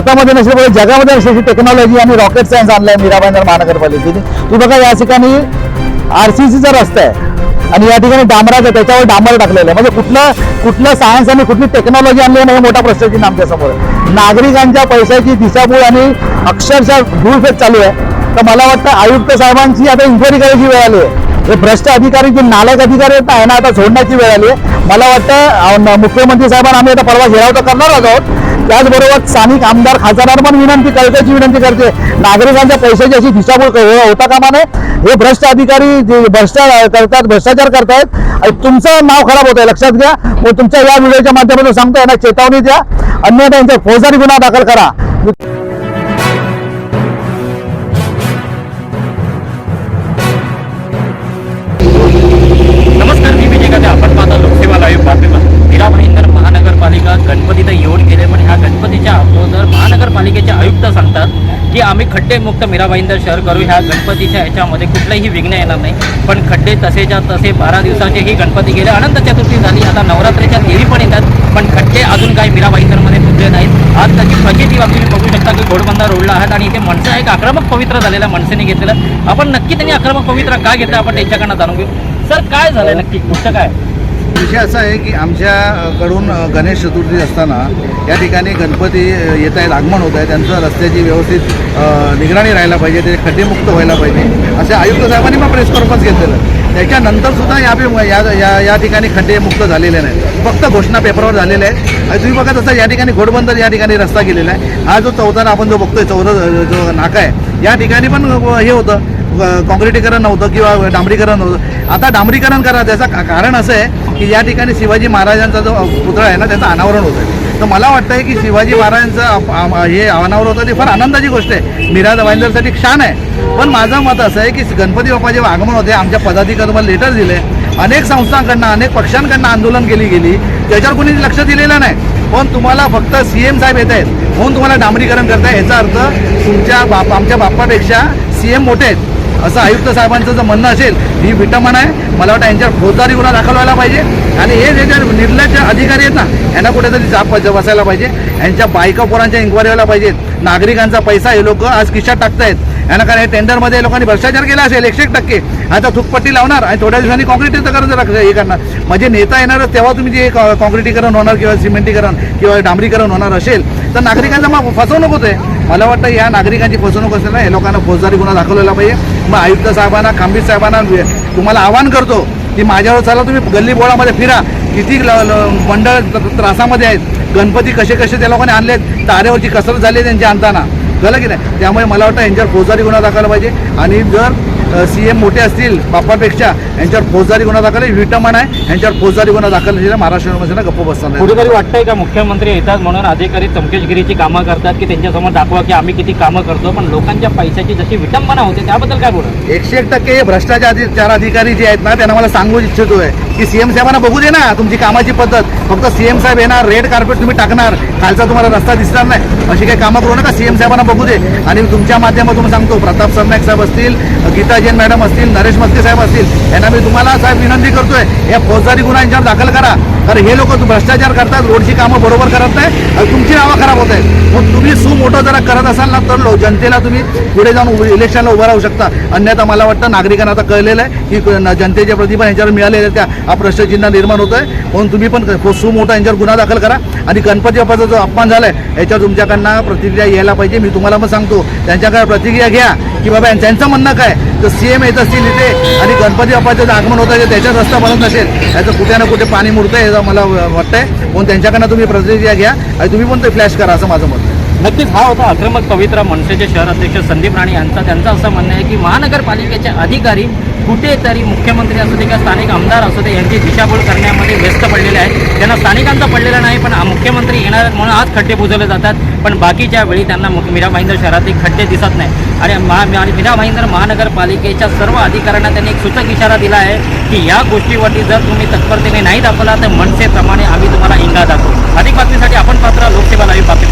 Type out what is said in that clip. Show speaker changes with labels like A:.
A: भारतामध्ये नसेल पण जगामध्ये अशी टेक्नॉलॉजी आणि रॉकेट सायन्स आणलंय मीराबाईंदर महानगरपालिकेने. तू बघा या ठिकाणी आर सी सीचा रस्ता आहे. आणि या ठिकाणी डांबराचं त्याच्यावर डांबर टाकलेलं आहे. म्हणजे कुठलं कुठलं सायन्स आणि कुठली टेक्नॉलॉजी आणली नाही मोठा प्रश्नचिन्ह आमच्यासमोर नागरिकांच्या पैशाची दिशाभूल आणि अक्षरशः धूळफेक चालू आहे. तर मला वाटतं आयुक्त साहेबांची आता इन्क्वायरी करायची वेळ आली आहे. हे भ्रष्ट अधिकारी जे नालायक अधिकारी आहेत ना यांना आता सोडण्याची वेळ आली आहे. मला वाटतं मुख्यमंत्री साहेबांना आम्ही आता परवा घेराव तर आहोत. त्याचबरोबर स्थानिक आमदार खासदारांना पण विनंती कळकाची विनंती करते. नागरिकांच्या पैशाची अशी दिशाभूल होता कामा नये हे भ्रष्ट अधिकारी जे भ्रष्ट करतात भ्रष्टाचार करतायत. आणि तुमचं नाव खराब होत आहे लक्षात घ्या. मग तुमच्या या व्हिडिओच्या माध्यमातून सांगतो यांना चेतावणी द्या. अन्यथा यांचा फौजदारी गुन्हा दाखल करा.
B: आम्ही खड्डे मुक्त शहर करू. ह्या गणपतीच्या ह्याच्यामध्ये कुठलंही विघ्न येणार नाही. पण खड्डे तसेच्या तसे बारा दिवसाचे ही गणपती गेले. अनंत चतुर्थी झाली. आता नवरात्रीच्या देवी पण येतात. पण खड्डे अजून काही मीराबाईंदरमध्ये पुजले नाहीत. आज त्याची फजिती तुम्ही बघू शकता की घोडबंदा रोडला आहात आणि इथे माणसं एक आक्रमक पवित्र झालेल्या मनसेने घेतलेलं. आपण नक्की त्यांनी आक्रमक पवित्र का घेतलं? आपण त्यांच्याकडनं जाणून घेऊ. सर काय झालंय? नक्की गोष्ट काय?
C: विषय असा आहे की आमच्याकडून गणेश चतुर्थी असताना या ठिकाणी गणपती येत आहेत आगमन होत आहे. त्यांचं रस्त्याची व्यवस्थित निगराणी राहायला पाहिजे ते खड्डेमुक्त व्हायला पाहिजे. असे आयुक्त साहेबांनी पण प्रेस कॉन्फरन्स घेतलेलं त्याच्यानंतर सुद्धा या या या ठिकाणी खड्डे मुक्त झालेले नाहीत. फक्त घोषणा पेपरवर झालेले आहेत. तुम्ही बघा तसं या ठिकाणी घोडबंदर या ठिकाणी रस्ता गेलेला आहे. हा जो चौदारा आपण जो बघतोय चौदा जो नाका आहे या ठिकाणी पण हे होतं. काँक्रिटीकरण नव्हतं किंवा डांबरीकरण नव्हतं. आता डांबरीकरण करा. त्याचं का- कारण असं आहे की या ठिकाणी शिवाजी महाराजांचा जो पुतळा आहे ना त्याचं अनावरण होतं आहे तर मला वाटतं आहे की शिवाजी महाराजांचं हे अनावरण होतं ती फार आनंदाची गोष्ट आहे. मीरा भाईंदरसाठी क्षान आहे. पण माझं मत असं आहे की गणपती बाप्पा जेव्हा आगमन होते आमच्या पदाधिकाऱ्यांना लेटर दिले. अनेक संस्थांकडनं अनेक पक्षांकडनं आंदोलन केली गेली. त्याच्यावर कोणी लक्ष दिलेलं नाही. पण तुम्हाला फक्त सी एम साहेब येत आहेत. म्हणून तुम्हाला डांबरीकरण करताय. याचा अर्थ तुमच्या बाप आमच्या बाप्पापेक्षा सी एम मोठे आहेत. असं आयुक्त साहेबांचं जर म्हणणं असेल ही विटंबना आहे. मला वाटतं यांच्यावर फौजदारी गुन्हा दाखल व्हायला पाहिजे. आणि हे जे जे निर्लज्ज अधिकारी आहेत ना यांना कुठेतरी जाप बसायला पाहिजे. यांच्या बायका पोरांच्या इन्क्वायरी व्हायला पाहिजेत. नागरिकांचा पैसा हे लोक आज खिशात टाकतायत. यांना कारण हे टेंडरमध्ये लोकांनी भ्रष्टाचार केला असेल? एकशे एक टक्के. आता थुकपट्टी लावणार आणि थोड्या दिवसांनी कॉन्क्रिटीकरण हे करणार. म्हणजे नेता येणार तेव्हा तुम्ही जे कॉन्क्रिटीकरण होणार किंवा सिमेंटीकरण किंवा डांबरीकरण होणार असेल तर नागरिकांचा मग फसवणूक होते. मला वाटतं या नागरिकांची फसवणूक असेल ना हे लोकांना फौजदारी गुन्हा दाखवलेला पाहिजे. मग आयुक्त साहेबांना खांबीर साहेबांना तुम्हाला आवाहन करतो. की माझ्यावर चला तुम्ही गल्ली बोळामध्ये फिरा. किती ल- मंडळ त्रासामध्ये आहेत. गणपती कसे कसे त्या लोकांनी आहेत तारेवरची कसरत झाली आहे त्यांची आणताना. झालं की नाही? त्यामुळे मला वाटतं यांच्यावर फौजदारी गुन्हा दाखवायला पाहिजे. आणि जर सी एम मोठे असतील बाप्पापेक्षा यांच्यावर फौजदारी गुन्हा दाखल आहे विटमान आहे यांच्यावर फौजदारी गुन्हा दाखल झालेला महाराष्ट्रामध्ये ना गप्प बसणार.
B: कुठेतरी वाटतंय का मुख्यमंत्री येतात म्हणून अधिकारी चमकेशगिरीची कामं करतात की त्यांच्यासमोर दाखवा की आम्ही किती कामं करतो पण लोकांच्या पैशाची जशी विटंबना होते त्याबद्दल काय बोला
C: एकशे एक टक्के हे भ्रष्टाचार चार अधिकारी जे आहेत ना त्यांना मला सांगू इच्छितोय की सीएम साहेबांना बघू दे ना तुमची कामाची पद्धत. फक्त सीएम साहेब येणार रेड कार्पेट तुम्ही टाकणार. खालचा तुम्हाला रस्ता दिसणार नाही. अशी काही कामं करू नका सीएम साहेबांना बघू दे. आणि तुमच्या माध्यमातून सांगतो प्रताप सरनाईक साहेब असतील गीता जैन मॅडम असतील नरेश मस्के साहेब असतील यांना मी तुम्हाला साहेब विनंती करतोय या फौजदारी गुन्हा यांच्यावर दाखल करा. कारण हे लोक भ्रष्टाचार करतात रोडची कामं बरोबर करत नाही आणि तुमची नावं खराब होत आहेत. मग तुम्ही सु मोठं जरा करत असाल ना तर लो- जनतेला तुम्ही पुढे जाऊन इलेक्शनला उभं राहू शकता. अन्यथा मला वाटतं नागरिकांना आता कळलेलं आहे की जनतेच्या प्रतिभा यांच्यावर मिळालेल्या त्या हा प्रश्नचिन्ह निर्माण होत आहे म्हणून तुम्ही पण सु मोठा यांच्यावर गुन्हा दाखल करा. आणि गणपती बाप्पाचा जो अपमान झालाय याच्यावर तुमच्याकडनं प्रतिक्रिया यायला पाहिजे. मी तुम्हाला पण सांगतो त्यांच्याकडे प्रतिक्रिया घ्या. की बाबा त्यांचं म्हणणं काय? तर सीएम येत असतील इथे आणि गणपती बाप्पाचं जे आगमन होतं त्याच्यात रस्ता बनत नसेल. याचं कुठे ना कुठे पाणी मुरतं याचं मला वाटतंय. म्हणून त्यांच्याकडनं तुम्ही प्रतिक्रिया घ्या. आणि तुम्ही पण ते फ्लॅश करा असं माझं मत
B: नक्कीच हा होता आक्रमक पवित्रा मनसेचे शहर अध्यक्ष संदीप राणे यांचा. त्यांचं असं म्हणणं आहे की महानगरपालिकेचे अधिकारी कुठेतरी मुख्यमंत्री असू दे किंवा स्थानिक आमदार असू दे यांची दिशाभूल करण्यामध्ये व्यस्त पडलेले आहेत. त्यांना स्थानिकांचा पडलेला नाही पण मुख्यमंत्री येणार म्हणून आज खड्डे बुजवले जातात. पण बाकीच्या वेळी त्यांना मुख- मीरा भाईंदर शहरातील खड्डे दिसत नाही. आणि महा आणि मीरा भाईंदर महानगरपालिकेच्या सर्व अधिकाऱ्यांना त्यांनी एक सूचक इशारा दिला आहे की या गोष्टीवरती जर तुम्ही तत्परतेने नाही दाखवला तर मनसेप्रमाणे आम्ही तुम्हाला इंगा दाखवू. अधिक बातमीसाठी आपण पात्र लोकसेवा लाईव्ह बातमी